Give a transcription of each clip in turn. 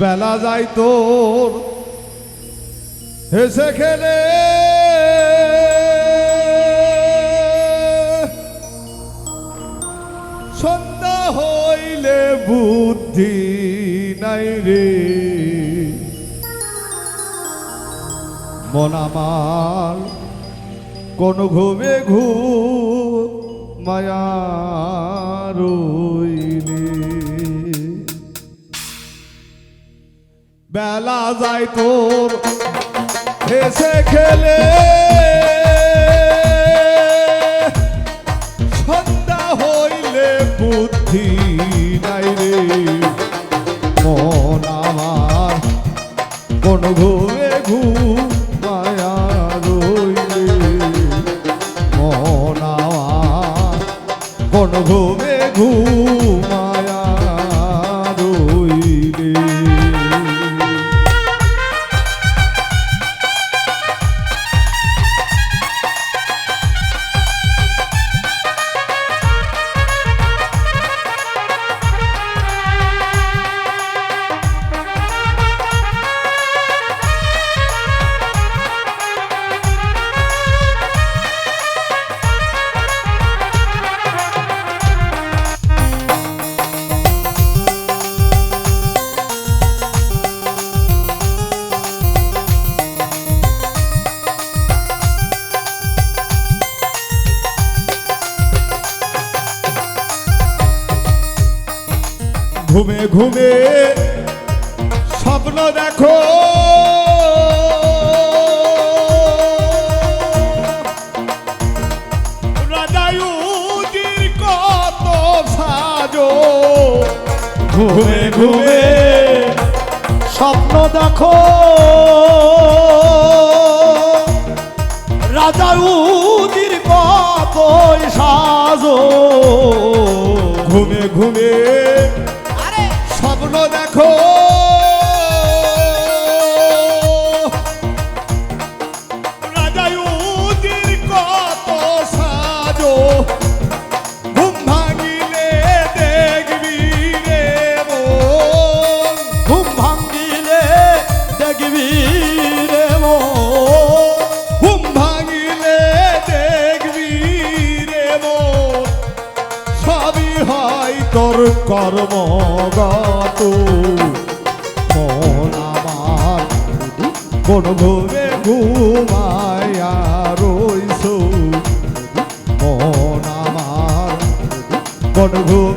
বেলা যায় তোর। হেসে খেলে। সন্ধ্যা হইলে বুদ্ধি নাই রে। মন আমার কোন ঘুমে ঘু মায়া বেলা যায় তোর। হেসে খেলে। সন্ধ্যা হইলে বুদ্ধি নাই রে। মন আমার কোন ঘুমে ঘুমায়া মন আমার কোন ঘুমে ঘুমায়া ঘুমে ঘুমে স্বপ্ন দেখো। রাজায়ুজির কত সাজো। ঘুমে ঘুমে স্বপ্ন দেখো। রাজা উদির কতই সাজো। ঘুমে ঘুমে স্বপ্ন দেখো কর্মগত মন আমার কোন ঘুমে ঘুমায়া রইছ মন আমার কোন ঘুমে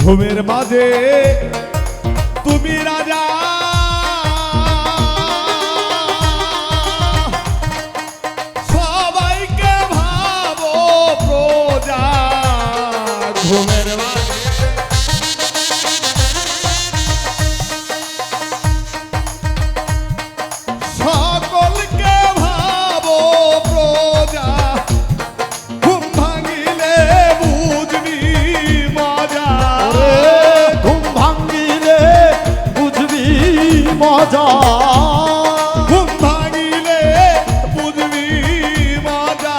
ঘুমের মাঝে তুমি রাজা মজা ঘুম ভাঙিলে বুঝবি মজা।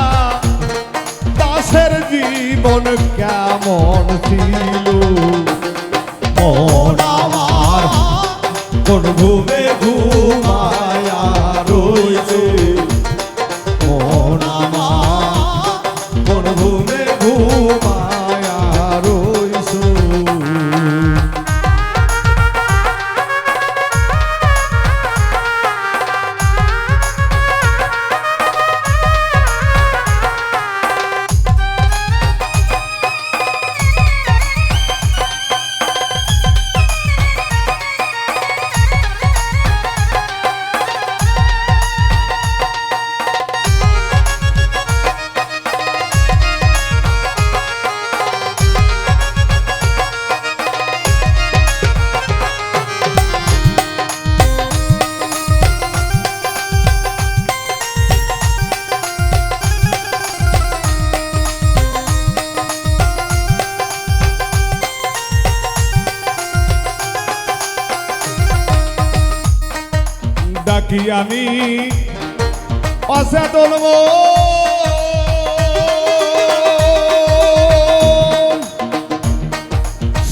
দাসের জীবন কেমন ছিল? ডাকি আমি অচেতন।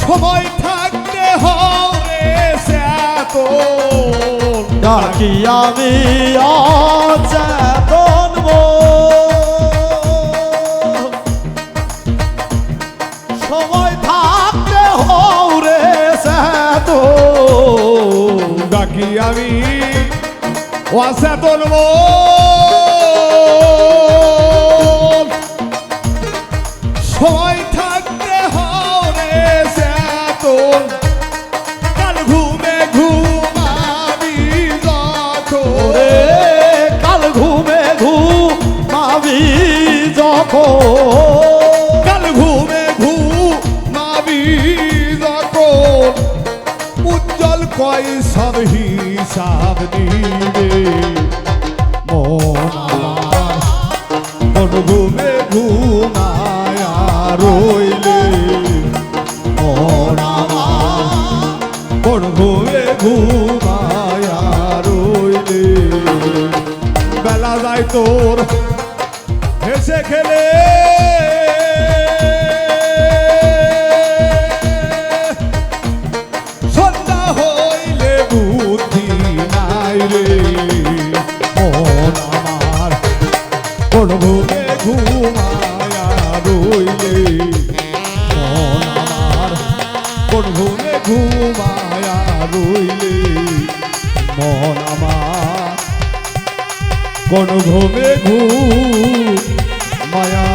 সময় থাকতে হবে চেতন ডাকি আমি অচেতন। সময় থাকতে হৌরে চেতন ডাকি আমি মন। সময় হিসাব দিবে মন ঘুমে ঘুমায়া রইলে মন ঘুমে ঘুমায়া রইলে বেলা যায় তোর হেসে খেলে রইলে মন আমার। কোন ঘুমে ঘুমায়া রইলে